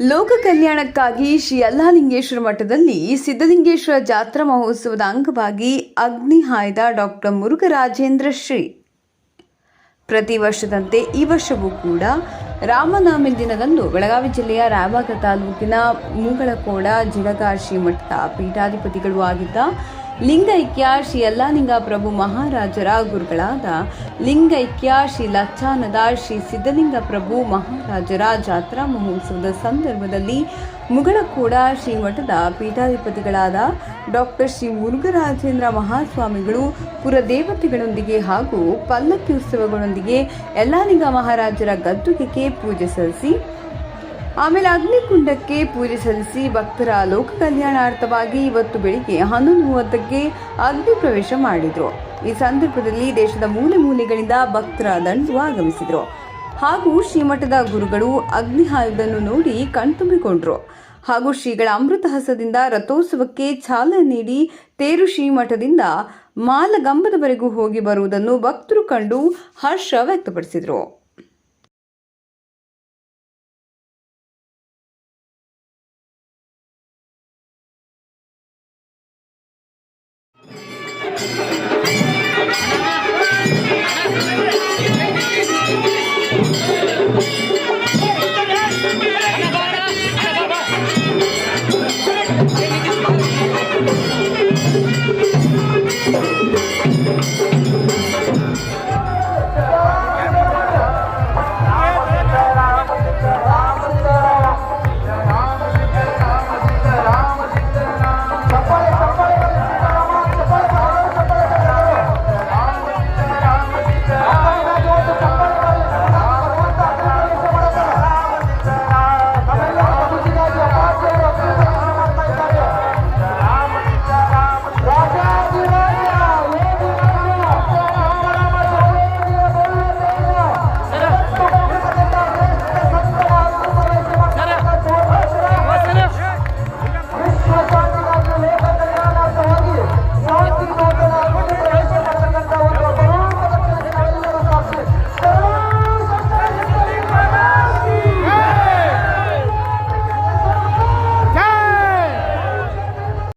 ಲೋಕ ಕಲ್ಯಾಣಕ್ಕಾಗಿ ಶ್ರೀ ಯಲ್ಲಾಲಿಂಗೇಶ್ವರ ಮಠದಲ್ಲಿ ಸಿದ್ಧಲಿಂಗೇಶ್ವರ ಜಾತ್ರಾ ಮಹೋತ್ಸವದ ಅಂಗವಾಗಿ ಅಗ್ನಿ ಹಾಯ್ದ ಡಾಕ್ಟರ್ ಮುರುಘರಾಜೇಂದ್ರ ಶ್ರೀ. ಪ್ರತಿ ವರ್ಷದಂತೆ ಈ ವರ್ಷವೂ ಕೂಡ ರಾಮನಾಮಿ ದಿನದಂದು ಬೆಳಗಾವಿ ಜಿಲ್ಲೆಯ ರಾಯಬಾಗ ತಾಲೂಕಿನ ಮೂಗಳಕೋಡ, ಜಿಡಗಾಶಿ ಮಠದ ಪೀಠಾಧಿಪತಿಗಳು ಆಗಿದ್ದ ಲಿಂಗೈಕ್ಯ ಶ್ರೀ ಯಲ್ಲಾಲಿಂಗ ಪ್ರಭು ಮಹಾರಾಜರ ಗುರುಗಳಾದ ಲಿಂಗೈಕ್ಯ ಶ್ರೀ ಲಚ್ಚಾನದ ಶ್ರೀ ಸಿದ್ಧಲಿಂಗ ಪ್ರಭು ಮಹಾರಾಜರ ಜಾತ್ರಾ ಮಹೋತ್ಸವದ ಸಂದರ್ಭದಲ್ಲಿ ಮುಗಳಕೋಡ ಶ್ರೀಮಠದ ಪೀಠಾಧಿಪತಿಗಳಾದ ಡಾಕ್ಟರ್ ಶ್ರೀ ಮುರುಘರಾಜೇಂದ್ರ ಮಹಾಸ್ವಾಮಿಗಳು, ಪುರದೇವತೆಗಳೊಂದಿಗೆ ಹಾಗೂ ಪಲ್ಲಕ್ಕಿ ಉತ್ಸವಗಳೊಂದಿಗೆ ಯಲ್ಲಾಲಿಂಗ ಮಹಾರಾಜರ ಗದ್ದುಗೆಗೆ ಪೂಜೆ ಸಲ್ಲಿಸಿ ಆಮೇಲೆ ಅಗ್ನಿಕುಂಡಕ್ಕೆ ಪೂಜೆ ಸಲ್ಲಿಸಿ ಭಕ್ತರ ಲೋಕ ಕಲ್ಯಾಣಾರ್ಥವಾಗಿ ಇವತ್ತು ಬೆಳಿಗ್ಗೆ ಹನ್ನೊಂದು ಮೂವತ್ತಕ್ಕೆ ಅಗ್ನಿ ಪ್ರವೇಶ ಮಾಡಿದ್ರು. ಈ ಸಂದರ್ಭದಲ್ಲಿ ದೇಶದ ಮೂಲೆ ಮೂಲೆಗಳಿಂದ ಭಕ್ತರ ದಂಡು ಆಗಮಿಸಿದ್ರು. ಹಾಗೂ ಶ್ರೀಮಠದ ಗುರುಗಳು ಅಗ್ನಿ ಹಾಯುವುದನ್ನು ನೋಡಿ ಕಣ್ತುಂಬಿಕೊಂಡ್ರು. ಹಾಗೂ ಶ್ರೀಗಳ ಅಮೃತಹಸದಿಂದ ರಥೋತ್ಸವಕ್ಕೆ ಚಾಲನೆ ನೀಡಿ ತೇರು ಶ್ರೀಮಠದಿಂದ ಮಾಲಗಂಬದವರೆಗೂ ಹೋಗಿ ಬರುವುದನ್ನು ಭಕ್ತರು ಕಂಡು ಹರ್ಷ ವ್ಯಕ್ತಪಡಿಸಿದರು.